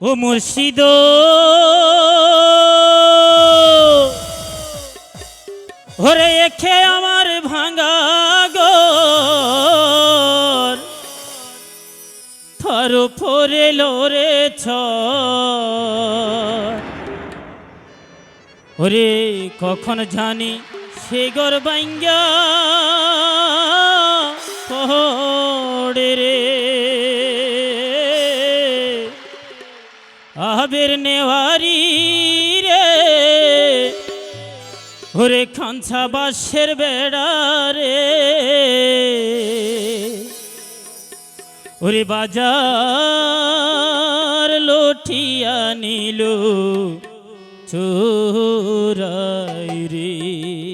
ও মুর্শিদ। ওরে এখে আমার ভাঙা গর থর ফরে লোরে ছ ওরে কখন জানি সে গর বাইঙ্গা পড়ে রে আবের নেওয়ারি রে। ওরে খাঞ্ছা বাসের বেড়া রে। ওরে বাজার লঠিয়া নিল চোরাই রে।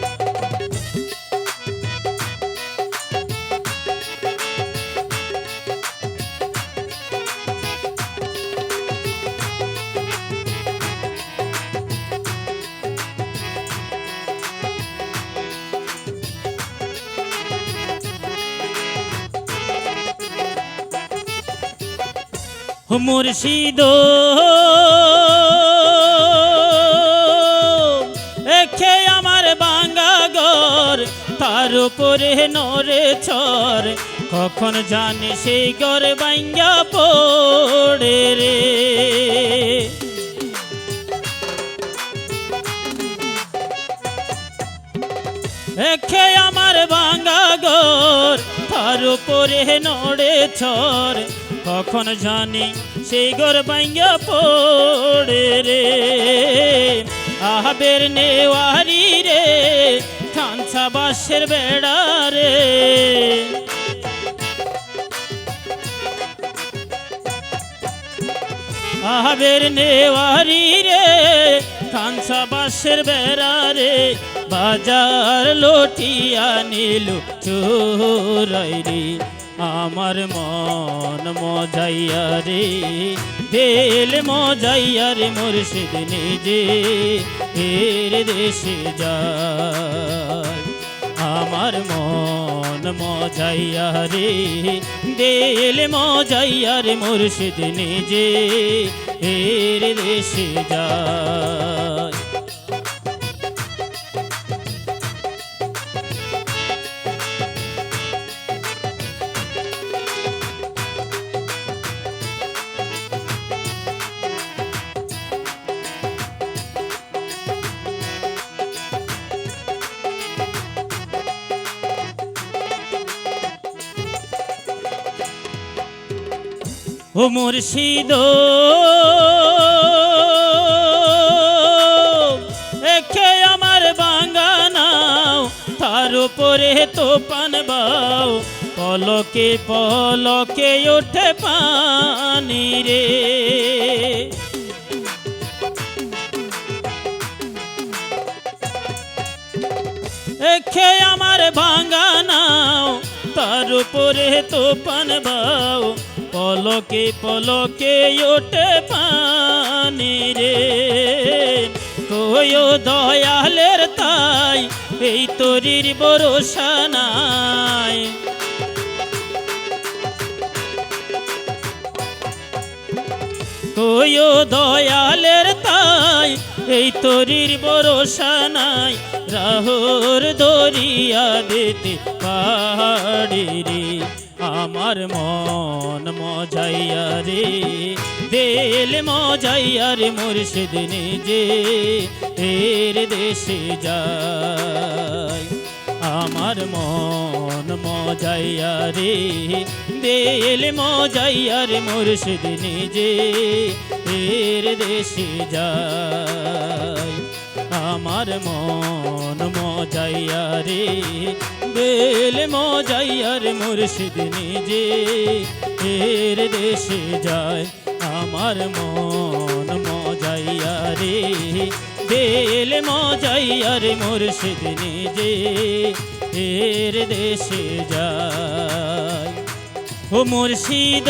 মুর্শিদ এখে আমার বাঙ্গা গর তার উপরে নরে ছর কখন জানি সেই গর বাঙ্গা পড়ে রে? এখে আমার ভাঙ্গা গর তার উপরে নড়ে ছর কখন জানি সেই গর ভাঙ্গা পড়ে রে। আহাবের নেওয়ারি রে খানসা বাসের বেড়া রে। আহাবের নেওয়ারি রে কাঞ্চা বাসের বেড়া রে। বাজার লটিয়া নিল চোরাই রে। আমার মন মজাইয়া রে দেল মজাইয়া রে মুর্শিদ নিজে এর দেশে যায়। আমার মন মজাইয়া রে দেল মজাইয়া রে মুর্শিদ নিজে এর দেশে যায়। ও মুর্শিদ। এখে আমার বাঙ্গানাও তার উপরে তো পান বাও। পলকে পলকে ওঠে পানি রে। এখে আমার ভাঙ্গা নাও, তার উপরে তো পান বাও। পলকে পলকে ওঠে পানি রে। কয়ো দয়ালের তাই, এই তরির ভরসা নাই। কয়ো দয়ালের তাই, এই তরির ভরসা নাই। রাহুর দরিয়া দিতে পাহাড়ি রে। আমার মন মজাইয়া রে, দেল মজাইয়া রে মুর্শিদ নিজে, এর দেশে যায় আমার মন মজাইয়া রে, দেল মজাইয়া রে মুর্শিদ নিজে, এর দেশে যায় আমার মন মজাইয়া রে, বেল মজাইয়া রে মুর্শিদ নিজে। এর দেশে যায় আমার মন মজাইয়া রে পেলে মজাই আর মুর্শিদ নিজে। এর দেশে যায় ও মুর্শিদ।